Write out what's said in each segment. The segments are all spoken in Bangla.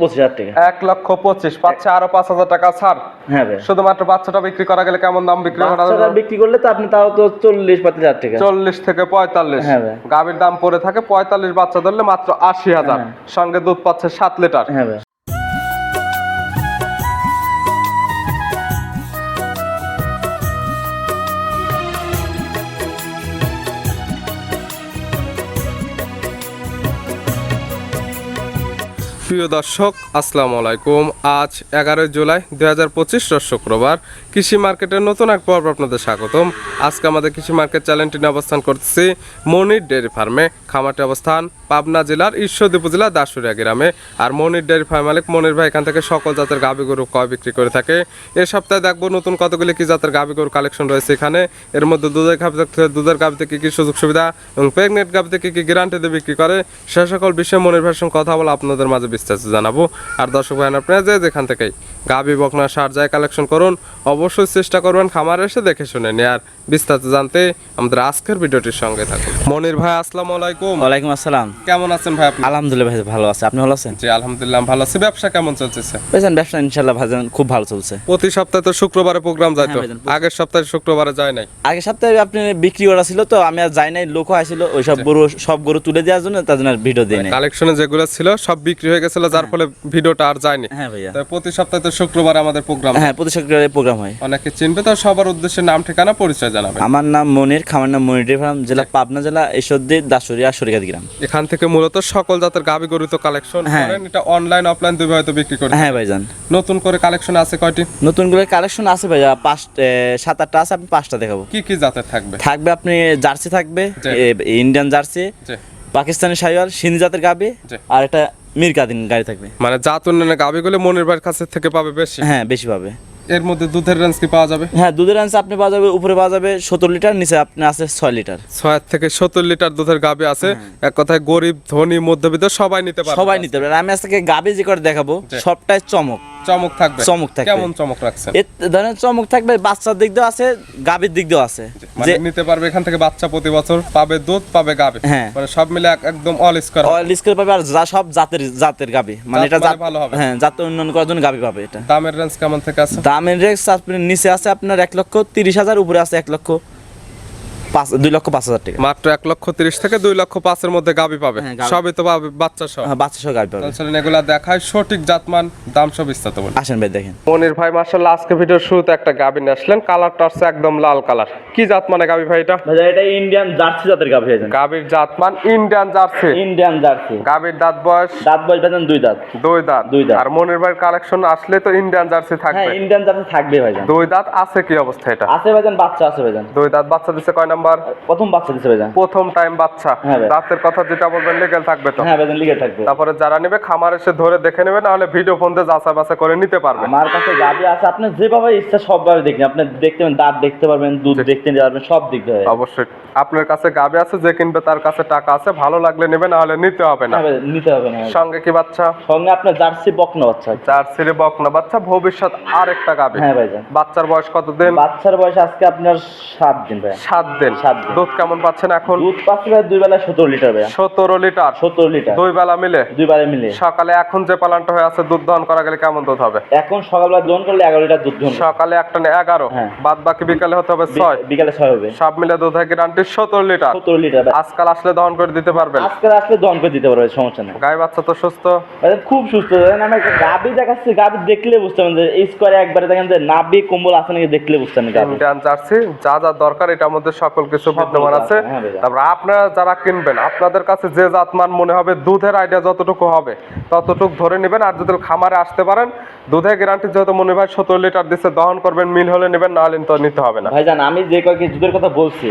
পঁচিশ হাজার টাকা। এক লক্ষ পঁচিশ পাচ্ছে আরও পাঁচ হাজার টাকা ছাড়। হ্যাঁ শুধুমাত্র বাচ্চাটা বিক্রি করা গেলে কেমন দাম বিক্রি করা? বিক্রি করলে তো আপনি তাও তো চল্লিশ পঁয়ত্রিশ হাজার টাকা। চল্লিশ থেকে পঁয়তাল্লিশ। হ্যাঁ গাভীর দাম পড়ে থাকে পঁয়তাল্লিশ বাচ্চা ধরলে মাত্র আশি হাজার। হ্যাঁ। সঙ্গে দুধ পাচ্ছে সাত লিটার। প্রিয় দর্শক, আসসালামু আলাইকুম। আজ এগারোই জুলাই দু হাজার পঁচিশ শুক্রবার। কৃষি মার্কেটের নতুন এক পর্ব আপনাদের স্বাগতম। আজকে আমাদের কৃষি মার্কেট চ্যানেলটি অবস্থান করতেছি মনির ডেয়ারি ফার্মে। খামারটি অবস্থান পাবনা জেলার ঈশ্বরদী উপজেলা দাসুরিয়া গ্রামে। আর মনির ডেয়ারি ফার্ম মালিক মনির ভাই এখান থেকে সকল জাতের গাভী গরু কয় বিক্রি করে থাকে। এ সপ্তাহে দেখব নতুন কতগুলি কি জাতের গাভী গরু কালেকশন রয়েছে এখানে। এর মধ্যে দুধের গাভী দুধের গাভীতে কি কী সুযোগ সুবিধা এবং প্রেগনেন্ট গাভীতে কী কি গ্যারান্টিতে বিক্রি করে, সে সকল বিষয়ে মনির ভাইয়ের সঙ্গে কথা বলে আপনাদের মাঝে বিস্তারিত জানাব। আর দর্শক ভাই আপনারা যে যেখান থেকেই গাভী বকনা, সার যায় কালেকশন করুন, অবশ্যই চেষ্টা করবেন খামার এসে দেখে শুনে নিয়ে আর বিস্তারিত জানতে আমাদের আজকের ভিডিওটির সঙ্গে থাকুন। মনির ভাই, আসসালামু আলাইকুম। ওয়ালাইকুম আসসালাম। কেমন আছেন ভাই আপনি? আলহামদুলিল্লাহ ভাই ভালো আছে। আপনি ভালো আছেন? জি আলহামদুলিল্লাহ ভালো আছি। ব্যবসা কেমন চলতেছে? বুঝছেন ব্যবসা ইনশাল্লাহ ভাইজান খুব ভালো চলছে। প্রতি সপ্তাহে তো শুক্রবারে প্রোগ্রাম যায় তো? হ্যাঁ ভাইজান, প্রতি- আগের সপ্তাহে শুক্রবারে যায় নাই? আগে সপ্তাহে আপনি বিক্রি করা ছিল তো আমি আর যাই নাই লোকও আসছিল ওই সব গরু সব গরু তুলে দেওয়ার জন্য তার জন্য ভিডিও দিই নাই। কালেকশনে যেগুলো ছিল সব বিক্রি হয়ে গেছিল যার ফলে ভিডিওটা আর যায়নি। হ্যাঁ ভাইয়া। প্রতি সপ্তাহে তো শুক্রবার আমাদের প্রোগ্রাম হ্যাঁ। প্রতি শুক্রবারে প্রোগ্রাম হয়। অনেকে চিনবে তো সবার উদ্দেশ্যে নাম ঠিকানা পরিচয় জানাবে আমার নাম মনির খামার নাম মনির জেলা পাবনা জেলা ঈশ্বরদী দাসুরিয়া সরিকাদি গ্রাম। এখান থেকে মূলত সকল জাতের গাবি গরু তো কালেকশন হ্যাঁ। করেন। এটা অনলাইন অফলাইন দুই হয়তো বিক্রি করে হ্যাঁ ভাইজান। নতুন করে কালেকশন আছে কয়টি? নতুন করে কালেকশন আছে ভাইয়া পাঁচ সাত আটটা আছে আপনি পাঁচটা দেখাবো। কি কি জাতের থাকবে? থাকবে আপনি জার্সি থাকবে ইন্ডিয়ান জার্সি পাকিস্তানি শাইওয়াল সিন্ধি জাতের গাবি আর একটা মিরকাদিন গাড়ি থাকবে। মানে জাত উন্নয়নের গাবিগুলো মনির ভাইয়ের কাছে থেকে পাবে বেশি? হ্যাঁ বেশি পাবে। এর মধ্যে দুধের রেঞ্জ কি পাওয়া যাবে? হ্যাঁ দুধের রেঞ্জ আপনি পাওয়া যাবে উপরে পাওয়া যাবে সত্তর লিটার নিচে আপনি আছে ছয় লিটার ছয় থেকে সত্তর লিটার দুধের গাবে আছে। এক কথায় গরিব ধনী মধ্যবিত্ত সবাই নিতে হ্যাঁ। সবাই নিতে পারে আমি আজকে গাবে যে করে দেখাবো সবটাই চমক। চমক থাকবে। চমক থাকবে। কেমন চমক রাখছেন? ধরেন চমক থাকবে বাচ্চার দিক দিয়েও আছে গাবির দিক দিয়েও আছে। মানে নিতে পারবে এখান থেকে বাচ্চা প্রতি বছর পাবে দুধ পাবে গাবে হ্যাঁ। মানে সব মিলে একদম অল স্কোয়ার অয়েল স্কেল পাবে আর যা সব জাতের জাতের গাবি মানে এটা মানে জাত ভালো হবে। হ্যাঁ জাত উন্নয়ন করার জন্য গাবি পাবে এটা। দামের রেঞ্জ কেমন থেকে আছে? দামের রেক্স আপনার নিচে আছে আপনার এক লক্ষ তিরিশ হাজার উপরে আছে এক লক্ষ। পাঁচ দুই লক্ষ পাঁচ হাজার টাকা। মাত্র এক লক্ষ তিরিশ থেকে দুই লক্ষ পাঁচের মধ্যে গাবি পাবে। হ্যাঁ, গাভী। সবই তো পাবে বাচ্চা সব হ্যাঁ বাচ্চা সহ গাবি পাবে। চলেন এগুলা দেখায় সঠিক জাতমান দাম সব বিস্তারিত বলি আসেন ভাই দেখেন। মনির ভাই মার্শাল্লাহ আজকে ভিডিওর শুরুতে একটা গাবি নিয়ে আসলেন। কালারটা আসছে একদম লাল কালার। কি জাত মানে গাবি ভাই এটা? ভাই এটা ইন্ডিয়ান জার্সি জাতের হয়েছে। গাবির জাতমান ইন্ডিয়ান জার্সি। Indian jersey. গাবির দাঁত বয়স? দাঁত বয়স দুই দাঁত। দুই দাঁত। দুই দাঁত। আর মনির ভাইয়ের কালেকশন আসলে তো ইন্ডিয়ান জার্সি হ্যাঁ থাকবে ইন্ডিয়ান জার্সি থাকবে ভাইজান দুই দাঁত আছে কি অবস্থা এটা? আছে ভাইজান বাচ্চা আছে ভাইজান দুই দাঁত বাচ্চা দিছে কয় নাম্বার? প্রথম বাচ্চা দিছে ভাইজান। প্রথম টাইম বাচ্চা। হ্যাঁ দাঁতের কথা যেটা বলবেন লিগেল থাকবে তো? হ্যাঁ ভাইজান লিগে থাকবে। তারপরে যারা নেবে খামার এসে ধরে দেখে নেবে নাহলে ভিডিও ফোন দিয়ে যাচাই বাছাই করে নিতে পারবে। আমার কাছে গাভি আছে আপনি যেভাবে ইচ্ছা সবভাবে দেখেন আপনি দেখতে পাবেন দাঁত দেখতে পারবেন দুধ দেখতে পারবেন সব দিক দিয়ে। অবশ্যই। আপনার কাছে গাবে আছে যে কিনবে তার কাছে টাকা আছে ভালো লাগলে নেবে না হলে নিতে হবে না। হ্যাঁ নিতে হবে না। সঙ্গে কি বাচ্চা? সঙ্গে আপনার জার্সি বকনা বাচ্চা। বকনা বাচ্চা ভবিষ্যৎ আর একটা গাবে। হ্যাঁ ভাইজান। বাচ্চার বয়স কতদিন? বাচ্চার বয়স আজকে আপনার সাত দিন ভাই সাত দিন। দিন। দুধ কেমন পাচ্ছেন এখন? দুধ পাচ্ছি দুই বেলায় সতেরো লিটার সতেরো লিটার? সত্তর লিটার। দুই বেলা মিলে? দুই বেলায় মিলে। সকালে এখন যে পালানটা হয়ে আছে দুধ দহন করা গেলে কেমন দুধ হবে? এখন সকালবেলা দোন করলে এগারো লিটার দুধ সকালে একটা না এগারো? হ্যাঁ। বাদ বাকি বিকালে হতে হবে ছয়? বিকালে ছয় হবে। সব মিলে দুধ হয় গ্যারান্টি সতেরো লিটার। সত্তর লিটার। আজকাল আসলে দহন করে দিতে পারবেন। আজকে আসলে দন করে দিতে পারবে সমস্যা নেই। গায়ে বাচ্চা তো সুস্থ। খুব সুস্থ। আমি একটা গাবি দেখাচ্ছি গাবি দেখলে বুঝতে পারবেন স্কোয়ারে একবারে দেখেন যে নাবি কম্বল আছে নাকি দেখলে বুঝতে পারবেন জার্সি যা যা দরকার এটার মধ্যে সকল কিছু বিদ্যমান আছে। হ্যাঁ তারপর আপনারা যারা কিনবেন আপনাদের কাছে যে জাতমান মনে হবে দুধের আইডিয়া যতটুকু হবে ততটুকু ধরে নেবেন। আর যদি খামারে আসতে পারেন দুধের গ্যারান্টি যেহেতু মনে হয় সতেরো লিটার দিচ্ছে দহন করবেন মিল হলে নেবেন না হলে তো নিতে হবে না। ভাইজান আমি যে কয়েকটি দুধের কথা বলছি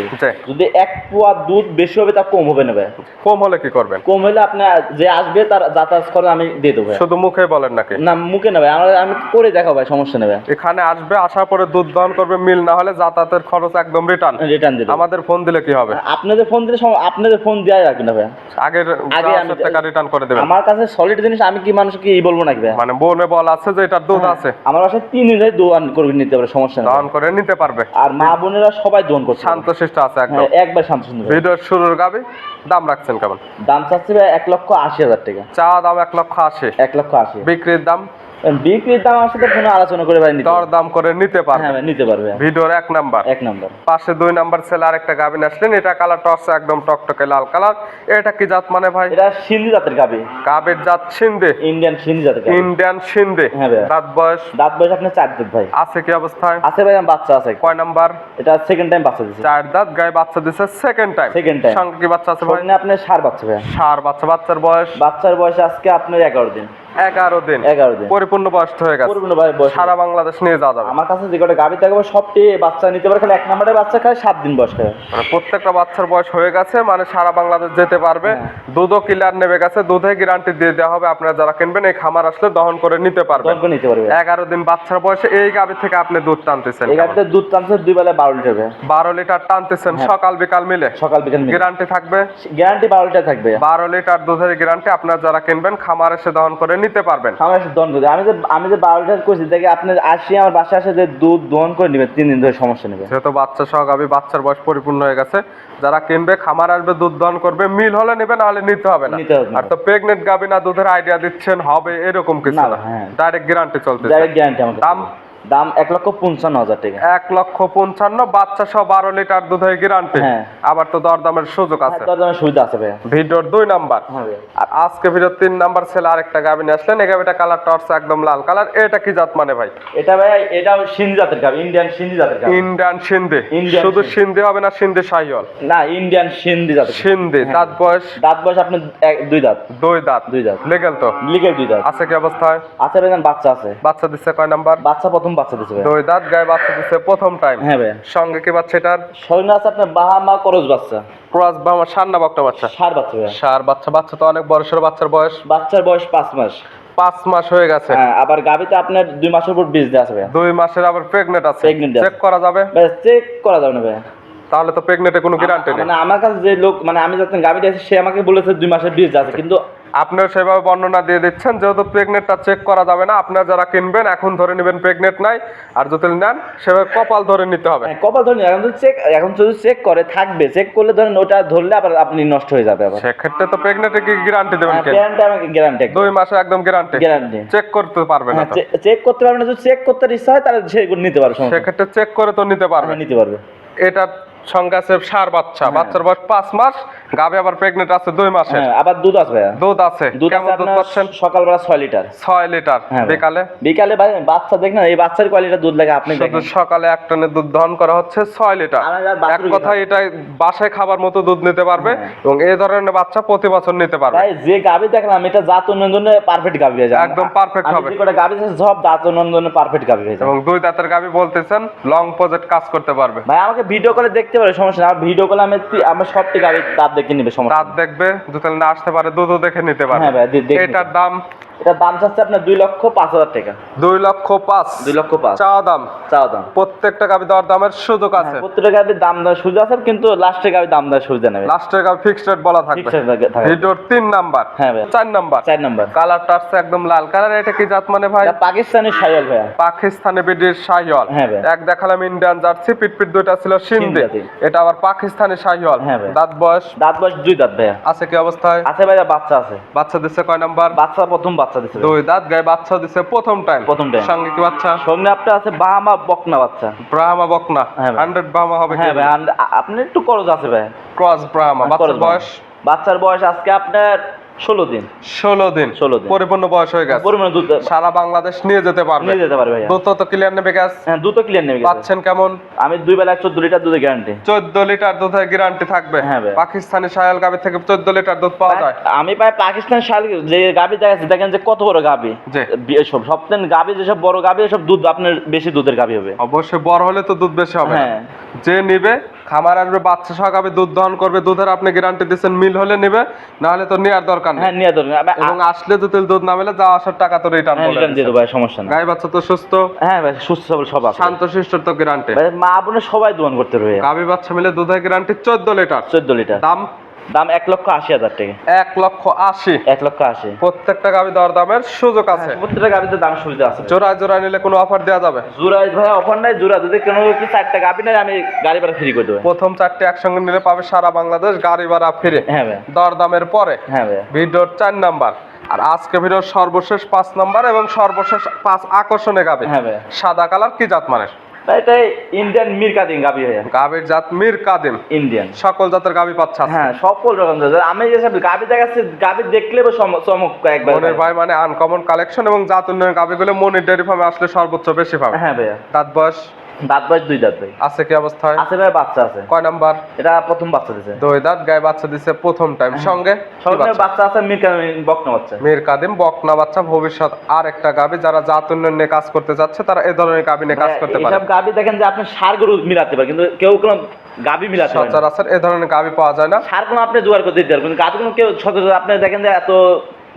যদি এক পোয়া দুধ বেশি হবে তা কম হবে না ভাই কম হলে কি করবেন? কম হলে আপনার যে আসবে তার যাতায়াত করে আমি দিয়ে দেবো শুধু মুখে বলেন নাকি? না মুখে নেবে আমরা আমি করে দেখাবো ভাই সমস্যা নেবে এখানে আসবে আসার পরে দুধ দহন করবে মিল না হলে যাতায়াতের খরচ একদম রিটার্ন রিটার্ন দিতে আমাদের ফোন দিলে কি হবে? আপনাদের ফোন দিলে আপনাদের ফোন দেওয়া যাবে না ভাইয়া? আগের আগে আমি- টাকা রিটার্ন করে দেবেন। আমার কাছে সলিড জিনিস আমি কি মানুষকে ই বলব নাকি ভাইয়া? মানে বনে বল আছে যে এটার দুধ আছে। আমার বাসায় তিন দিন দোয়ান করে নিতে পারে সমস্যা নেই। দহন করে নিতে পারবে। আর মা বোনেরা সবাই দোয়ান করছে। শান্ত শিষ্ট আছে একদম। হ্যাঁ একবার শান্ত ভাইয়া। ভিডিওর শুরুর গাবি দাম রাখছেন কেমন? দাম চাচ্ছে ভাই এক লক্ষ আশি হাজার টাকা। চা দাম এক লক্ষ আশি। এক লক্ষ আশি। বিক্রির দাম বিক্রির দাম আমার সাথে ফোনে আলোচনা করে নিতে দর দাম করে নিতে হ্যাঁ পারবে ভাই নিতে পারবে। ভিডিওর এক নাম্বার। এক নম্বর। পাশে দুই নাম্বার ছেলে আরেকটা গাবিন আসলেন। এটা কালার টস একদম টকটকে লাল কালার। এটা কি জাত মানে ভাই? এটা সিন্ধি জাতের গাবি গাবের জাত সিন্ধে। ইন্ডিয়ান সিন্ধি জাতের গাবি ইন্ডিয়ান সিন্ধে। হ্যাঁ ভাই। দাঁত বয়স? দাঁত বয়স আপনার চার দাঁত ভাই। আছে কি অবস্থায়? আছে ভাই বাচ্চা আছে। কয় নাম্বার? এটা সেকেন্ড টাইম বাচ্চা দিচ্ছে চার দাঁত গায়ে বাচ্চা দিছে সেকেন্ড টাইম Second time। সঙ্গে কি বাচ্চা আছে ভাই? আপনার সার বাচ্চা ভাই। সার বাচ্চা বাচ্চার বয়স? বাচ্চার বয়স আজকে আপনার এগারো দিন। এগারো দিন। এগারো দিন। পরিপূর্ণ বয়স হয়ে গেছে। পরিপূর্ণ বয়স সারা বাংলাদেশ নিয়ে যাওয়া যাবে। আমার কাছে যে কটা গাভি থাকবে সবটি বাচ্চা নিতে পারে খালি এক নম্বরের বাচ্চা খায় সাত দিন বয়স খায়। মানে প্রত্যেকটা বাচ্চার বয়স হয়ে গেছে মানে সারা বাংলাদেশ যেতে পারবে। হ্যাঁ। দুধও কিলার নেমে গেছে দুধে গ্যারান্টি দিয়ে দেওয়া হবে। আপনারা যারা কিনবেন এই খামার আসলে দহন করে নিতে পারবেন। দরকার নিতে পারবে। এগারো দিন বাচ্চার বয়সে এই গাভি থেকে আপনি দুধ টানতেছেন এই গাভিতে দুধ টানছে দুই বেলা বারো লিটার বারো লিটার টানতেছেন হ্যাঁ। সকাল বিকাল মিলে? সকাল বিকাল গ্যারান্টি থাকবে? গ্যারান্টি বারো লিটার থাকবে। বারো লিটার দুধের গ্যারান্টি আপনারা যারা কিনবেন খামার এসে দহন করে নিতে পারবেন করে আমি যে আমি যে বারো লিটার করছি দেখে আপনি আসি আমার বাসায় আসে যে দুধ দহন করে নেবেন তিন দিন ধরে সমস্যা নেবে যেহেতু বাচ্চা সহ আমি বাচ্চার বয়স পরিপূর্ণ হয়ে গেছে যারা কিনবে খামার আসবে দুধ দহন করবে মিল হলে নেবে না হলে নিতে হবে না। আর তো প্রেগনেন্ট গাবি না দুধের আইডিয়া দিচ্ছেন হবে এরকম কিছু না, হ্যাঁ। ডাইরেক্ট গ্যারান্টি চলতে ডাইরেক্ট গ্যারান্টি দাম? দাম এক লক্ষ পঞ্চান্ন হাজার টাকা। এক লক্ষ পঞ্চান্ন বাচ্চা সহ বারো লিটার দুধের গ্যারান্টি হ্যাঁ। আবার তো দরদামের সুযোগ আছে। দর দামের সুবিধা আছে ভাইয়া। ভিডিওর দুই নাম্বার। হ্যাঁ আর আজকে ভিডিওর তিন নাম্বার ছেলে আরেকটা গাভি নিয়ে আসলেন। এই গাভিটা কালার টর্চ একদম লাল কালার এটা কি জাত মানে ভাই? এটা ভাই এটাও সিন্ধি জাতের গাবি ইন্ডিয়ান সিন্ধি জাতের গাবি। ইন্ডিয়ান সিন্ধে। শুধু সিন্ধি। হবে না সিন্ধে সাইয়ল না ইন্ডিয়ান সিন্ধি জাতের গাভি। সিন্ধে। হ্যাঁ। দাঁত বয়স? দাঁত বয়স আপনার এক- দুই দাঁত। দুই দাঁত। দুই দাঁত। লেগেল তো? লিগের দুই দাঁত। আছে কি অবস্থায়? আছে ভাই বাচ্চা আছে। বাচ্চা দিচ্ছে কয় নাম্বার? বাচ্চা প্রথম বাচ্চা দিচ্ছে ভাই দুই দাঁত গায়ে বাচ্চা দিচ্ছে প্রথম টাইম হ্যাঁ ভাই সঙ্গে কি বাচ্চা এটার? সৈন্য আছে আপনার বাহামা করজ বাচ্চা। ক্রস বা আমার সার না বকটা বাচ্চা? সার বাচ্চা ভাই সার বাচ্চা বাচ্চা তো অনেক বড় সড়ো বাচ্চার বয়স। বাচ্চার বয়স পাঁচ মাস। পাঁচ মাস হয়ে গেছে। হ্যাঁ আবার গাবিতে আপনার দুই মাসের উপর বীজ দেওয়া আছে দুই মাসের আবার প্রেগনেন্ট আছে। চেক করা যাবে? চেক করা যাবে না ভাই তাহলে তো প্রেগনেন্টে কোনো গ্যারান্টি নেই। মানে আমার কাছে যে লোক মানে আমি যখন গাবিটা আছে সে আমাকে বলেছে দুই মাসের বীজ আছে। কিন্তু আপনিও সেভাবে বর্ণনা দিয়ে দিচ্ছেন যেহেতু প্রেগনেন্টটা চেক করা যাবে না আপনারা যারা কিনবেন এখন ধরে নেবেন প্রেগনেন্ট নাই আর যদি নেন সেভাবে কপাল ধরে নিতে হবে। হ্যাঁ, কপাল ধরেন এখন তো চেক এখন যদি চেক করে থাকবে চেক করলে ধরেন ওটা ধরলে আবার আপনি নষ্ট হয়ে যাবে আবার। সেক্ষেত্রে তো প্রেগনেন্টে কি গ্যারান্টি দেবেন গ্যারান্টি আমাকে গ্যারান্টি দুই মাসে একদম গ্যারান্টি গ্যারান্টি চেক করতে পারবে না চেক করতে পারবে না যদি চেক করতে ইচ্ছা হয় তাহলে সে নিতে পারবে। সেক্ষেত্রে চেক করে তো নিতে পারবে। হ্যাঁ, নিতে পারবে। এটা আছে সার বাচ্চা। বাচ্চার বয়স পাঁচ মাস গাবে আবার প্রেগনেন্ট আছে দুই মাসে। হ্যাঁ আবার দুধ আছে দুধ আছে। দুধ দুধ পাচ্ছেন? সকালবেলা ছয় লিটার। ছয় লিটার হ্যাঁ বিকালে? বিকালে ভাই বাচ্চা দেখেন এই বাচ্চার কোয়ালিটির দুধ লাগে আপনি দেখেন। সকালে এক টনের দুধ দহন করা হচ্ছে ছয় লিটার। এক কথায় এটা বাসায় খাবার মতো দুধ নিতে পারবে হ্যাঁ। এবং এই ধরনের বাচ্চা প্রতি বছর নিতে পারবে। ভাই যে গাবি দেখলাম এটা জাত উন্নয়নে পারফেক্ট গাবি হয়ে যায়। একদম পারফেক্ট হবে। গাবি সব জাত উন্নয়নে পারফেক্ট গাবি হয়ে যায়। এবং দুই দাঁতের গাবি বলতেছেন লং প্রজেক্ট কাজ করতে পারবে। ভাই আমাকে ভিডিও করে দেখতে পারে সমস্যা না। ভিডিও কলে আমি আমার সবটি গাবি দাঁত দেখে নিবে সমস্যা দাঁত দেখবে যদি না আসতে পারে দুধও দেখে নিতে পারবে হ্যাঁ ভাই, এটার দাম? এটা দাম চাচ্ছে আপনার দুই লক্ষ পাঁচ হাজার টাকা। দুই লক্ষ পাঁচ। দুই লক্ষ পাঁচ। চা দাম? চাও দাম। প্রত্যেকটা গাবি দেওয়ার দামের সুযোগ আছে। হ্যাঁ, প্রত্যেকটা গাবির দাম দেওয়ার সুবিধা আছে কিন্তু লাস্টে গাবির দাম দেওয়ার সুবিধা নেবে লাস্টের গাবি ফিক্সড রেট বলা থাকবে। থাকে। ভিডিওর তিন নাম্বার। হ্যাঁ ভাই। চার নাম্বার। চার নম্বর। কালারটা আসছে একদম লাল। কালার এটা কি জাত মানে ভাই? এটা পাকিস্তানি সাইয়াল ভাইয়া। পাকিস্তানি বিডির শাহিওয়াল হ্যাঁ ভাই। এক দেখালাম ইন্ডিয়ান জার্সি পিটপিট দুইটা ছিল সিন্ধি। এটা আবার পাকিস্তানি শাহিওয়াল। হ্যাঁ ভাই। দাঁত বয়স? দাঁত বয়স দুই দাঁত ভাইয়া। আছে কি অবস্থায়? আছে ভাইয়া বাচ্চা আছে। বাচ্চা দিচ্ছে কয় নাম্বার? বাচ্চা প্রথম বাচ্চা দিচ্ছে দুই দাঁত গায়ে বাচ্চা দিচ্ছে প্রথম টাইম প্রথম টাইম সঙ্গে কি বাচ্চা? সঙ্গে আপনার আছে বাহামা বকনা বাচ্চা। ব্রাহ্মা বকনা। হ্যাঁ। হান্ড্রেড বাহামা হবে হ্যাঁ ভাই আপনি একটু করজ আছে ভাই। ক্রস ব্রাহ্মা। বাচ্চার বয়স? বাচ্চার বয়স আজকে আপনার ষোলো দিন। ষোলো দিন। 16 দিন। পরিপূর্ণ বয়স হয়ে গেছে। পরিমাণে দুধ সারা বাংলাদেশ নিয়ে যেতে পারবে। নিয়ে যেতে পারবে দুধ তো ক্লিয়ার নেবে গ্যাস হ্যাঁ দুধ ক্লিয়ার নেবে পাচ্ছেন কেমন? আমি দুই বেলা চোদ্দ লিটার দুধের গ্যারান্টি চোদ্দ লিটার দুধের গ্যারান্টি থাকবে। হ্যাঁ ভাই। পাকিস্তানি সায়াল গাভি থেকে চোদ্দ লিটার দুধ পাওয়া যায়। আমি পাই পাকিস্তান শাল যে গাবি দেখাচ্ছে দেখেন যে কত বড় জি। সব সবথেকে গাবি যেসব বড় গাবি সব দুধ আপনার বেশি দুধের গাবি হবে। অবশ্যই বড় হলে তো দুধ বেশি হবে হ্যাঁ। যে নিবে খামার আসবে বাচ্চা সহকাবে দুধ দহন করবে দুধের আপনি গ্যারান্টি দিচ্ছেন মিল হলে নেবে না হলে তো নেওয়ার দরকার নেই। হ্যাঁ দরকার ধরুন এবং আসলে যদি দুধ না মেলে যাওয়া আসার টাকা তো রিটার্ন বলে রিটার্ন দিয়ে দেবো ভাই সমস্যা না গাই বাচ্চা তো সুস্থ। হ্যাঁ ভাই সুস্থ সবল সব আছে। শান্ত শিষ্ট তো গ্যারান্টি মা বোনের সবাই দোয়ান করতে রয়ে। গাবি বাচ্চা মিলে দুধের গ্যারান্টি চোদ্দ লিটার। চোদ্দ লিটার। দাম দাম এক লক্ষ আশি হাজার টাকা। এক লক্ষ আশি। এক লক্ষ আশি। প্রত্যেকটা গাবি দর দামের সুযোগ আছে। প্রত্যেকটা গাড়িতে দাম সুবিধা আছে। জোড়া জোড়া নিলে কোনো অফার দেওয়া যাবে? জোড়া ভাই অফার নাই জোড়া। যদি কোনো কি চারটা গাবি নাই আমি গাড়ি ভাড়া ফ্রি করে দেবো। প্রথম চারটে একসঙ্গে নিলে পাবে সারা বাংলাদেশ গাড়ি ভাড়া ফিরে হ্যাঁ ভাই। দর দামের পরে। হ্যাঁ ভাই। ভিডিওর চার নাম্বার। আর আজকে ভিডিওর সর্বশেষ পাঁচ নাম্বার এবং সর্বশেষ পাঁচ আকর্ষণে গাবে। হ্যাঁ সাদা কালার কি জাত মানের? এটাই ইন্ডিয়ান মিরকাদিন গাবি ভাইয়া। গাবির জাত মীর কাদিম। ইন্ডিয়ান সকল জাতের গাবি পাচ্ছে হ্যাঁ সকল রকম জাতের। আমি যেসব গাবি দেখাচ্ছি গাবি দেখলে চমক একবার মনের ভাই মানে আনকমন কালেকশন এবং জাত উন্নয়ন গাবিগুলো মনির ডেয়ারি ফার্মে আসলে সর্বোচ্চ বেশি পাবে। হ্যাঁ ভাইয়া। দাঁত বয়স? দাঁত বয়স দুই দাঁত ভাই। আছে কি অবস্থায়? আছে ভাই বাচ্চা আছে। কয় নাম্বার? এটা প্রথম বাচ্চা দিছে। দুই দাঁত গায়ে বাচ্চা দিছে প্রথম টাইম সঙ্গে সঙ্গে বাচ্চা? আছে মিরকাদিন বকনা বাচ্চা। মীর কাদিম বকনা বাচ্চা। ভবিষ্যৎ আর একটা গাবি যারা জাত উন্নয়ন নিয়ে কাজ করতে যাচ্ছে তারা এই ধরনের গাবি নিয়ে কাজ করতে পারে। এইসব গাবি দেখেন যে আপনি সার গরু মিলাতে পারে কিন্তু কেউ কোনো গাবি মিলাতে পারে। সচরাচর এই ধরনের গাবি পাওয়া যায় না। সার কোনো আপনি জোগাড় করতে দিতে পারবেন কিন্তু গাবি কোনো কেউ সচরাচর আপনি দেখেন যে এত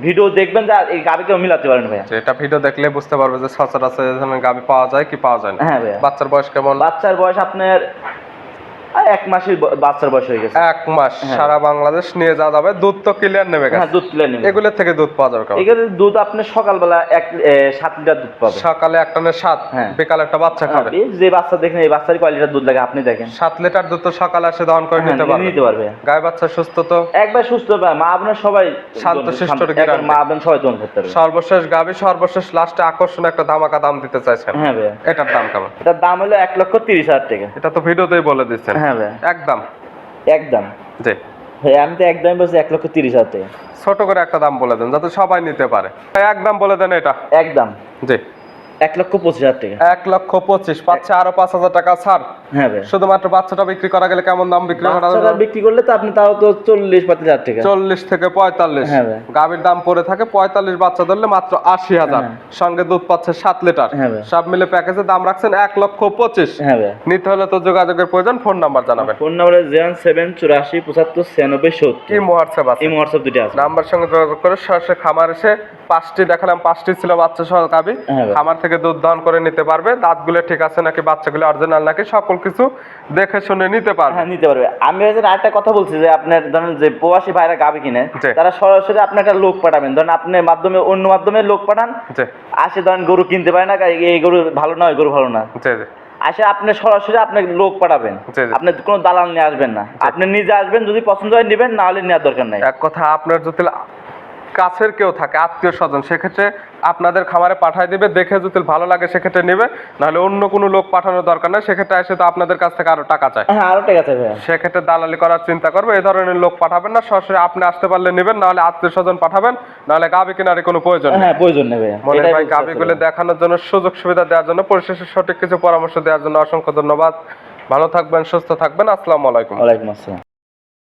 ভিডিও দেখবেন যে এই গাবি কেউ মিলাতে পারেন ভাইয়া। এটা ভিডিও দেখলে বুঝতে পারবে যে সচরাচর গাবি পাওয়া যায় কি পাওয়া যায় না। হ্যাঁ ভাইয়া। বাচ্চার বয়স কেমন? বাচ্চার বয়স আপনার এক মাসের বাচ্চার বয়স হয়ে গেছে। এক মাস হ্যাঁ। সারা বাংলাদেশ নিয়ে যাওয়া যাবে দুধ তো ক্লিয়ার নেবে হ্যাঁ দুধ নেবেন এগুলোর থেকে দুধ পাওয়া যাবে এখানে দুধ আপনি সকালবেলা এক সাত লিটার দুধ পাবেন। সকালে সাত হ্যাঁ। বিকালে একটা বাচ্চা খাবে। যে বাচ্চা দেখেন এই বাচ্চার দুধ লাগে আপনি দেখেন। সাত লিটার দুধ তো সকালে এসে দহন করে হ্যাঁ, নিতে পারবে। নিতে পারবে। গায়ে বাচ্চা সুস্থ তো। একবার সুস্থ পায় মা আপনার সবাই শান্ত শিষ্ট মা আপনার সবাই দোন করতে পারবে। সর্বশেষ গাবি সর্বশেষ লাস্টে আকর্ষণ একটা ধামাকা দাম দিতে চাইছেন। হ্যাঁ ভাইয়া। এটার দাম কেমন? এটার দাম হলো এক লক্ষ তিরিশ হাজার টাকা। এটা তো ভিডিওতেই বলে দিচ্ছেন। হ্যাঁ ভাই। একদম। একদম। জি। ভাই আমি তো একদম বলছি এক লক্ষ তিরিশ হাজার টাকা। ছোট করে একটা দাম বলে দেন যাতে সবাই নিতে পারে। একদম বলে দেন এটা। একদম। জি। এক লক্ষ পঁচিশ হাজার টাকা। এক লক্ষ পঁচিশ পাচ্ছে আরও পাঁচ হাজার টাকা ছাড়। হ্যাঁ ভাই। শুধুমাত্র বাচ্চাটা বিক্রি করা গেলে কেমন দাম বিক্রি করা যাবে? বিক্রি করলে তো আপনি তাও তো চল্লিশ পঁয়ত্রিশ হাজার টাকা। চল্লিশ থেকে পঁয়তাল্লিশ। হ্যাঁ ভাই। গাভীর দাম পড়ে থাকে পঁয়তাল্লিশ বাচ্চা ধরলে মাত্র আশি হাজার। সঙ্গে দুধ পাচ্ছে সাত লিটার। হ্যাঁ সব মিলে প্যাকেজে দাম রাখছেন এক লক্ষ পঁচিশ। হ্যাঁ ভাই। নিতে হলে তো যোগাযোগের প্রয়োজন ফোন নাম্বার জানাবেন। ফোন নাম্বার জিরো সেভেন চুরাশি পঁচাত্তর ছিয়ানব্বই সত্তর। কি হোয়াটসঅ্যাপ আছে। এই হোয়াটসঅ্যাপ দুটো আছে। নাম্বার সঙ্গে যোগাযোগ করে সরাসরি খামার এসে পাঁচটি দেখালাম পাঁচটি ছিল বাচ্চা সহ হ্যাঁ খামার থেকে দুধ দহন করে নিতে পারবে। দাঁতগুলো ঠিক আছে নাকি বাচ্চাগুলো অরিজিনাল নাকি সকল কিছু দেখে শুনে নিতে পারবে। হ্যাঁ নিতে পারবে। আমি হচ্ছে আরেকটা কথা বলছি যে আপনার ধরেন যে প্রবাসী ভাইরা গাবি কিনে তারা সরাসরি আপনি একটা লোক পাঠাবেন। ধরেন আপনি মাধ্যমে অন্য মাধ্যমে লোক পাঠান আসে ধরেন গরু কিনতে পারে না এই- গরু ভালো নয় গরু ভালো না। আসে আপনি সরাসরি আপনি লোক পাঠাবেন। আপনি কোনো দালাল নিয়ে আসবেন না। আপনি নিজে আসবেন যদি পছন্দ হয় নেবেন না হলে নেওয়ার দরকার নাই। এক কথা আপনার যদি কাছের কেউ থাকে আত্মীয় স্বজন সেক্ষেত্রে আপনাদের খামারে পাঠায় দিবে দেখে যদি ভালো লাগে সেক্ষেত্রে নেবে নাহলে অন্য কোনো লোক পাঠানোর দরকার নাই সেক্ষেত্রে এসে তো আপনাদের কাছ থেকে আরও টাকা চায়। হ্যাঁ আরও আছে ভাইয়া। সেক্ষেত্রে দালালি করার চিন্তা করবে এই ধরনের লোক পাঠাবেন না সরাসরি আপনি আসতে পারলে নেবেন নাহলে আত্মীয় স্বজন পাঠাবেন নাহলে গাবি কেনারে কোনো প্রয়োজন হ্যাঁ প্রয়োজন নেবে মনে ভাই গাবিগুলো দেখানোর জন্য সুযোগ সুবিধা দেওয়ার জন্য পরিশেষে সঠিক কিছু পরামর্শ দেওয়ার জন্য অসংখ্য ধন্যবাদ। ভালো থাকবেন সুস্থ থাকবেন আসসালামু আলাইকুম। ওয়ালাইকুম আসসালাম।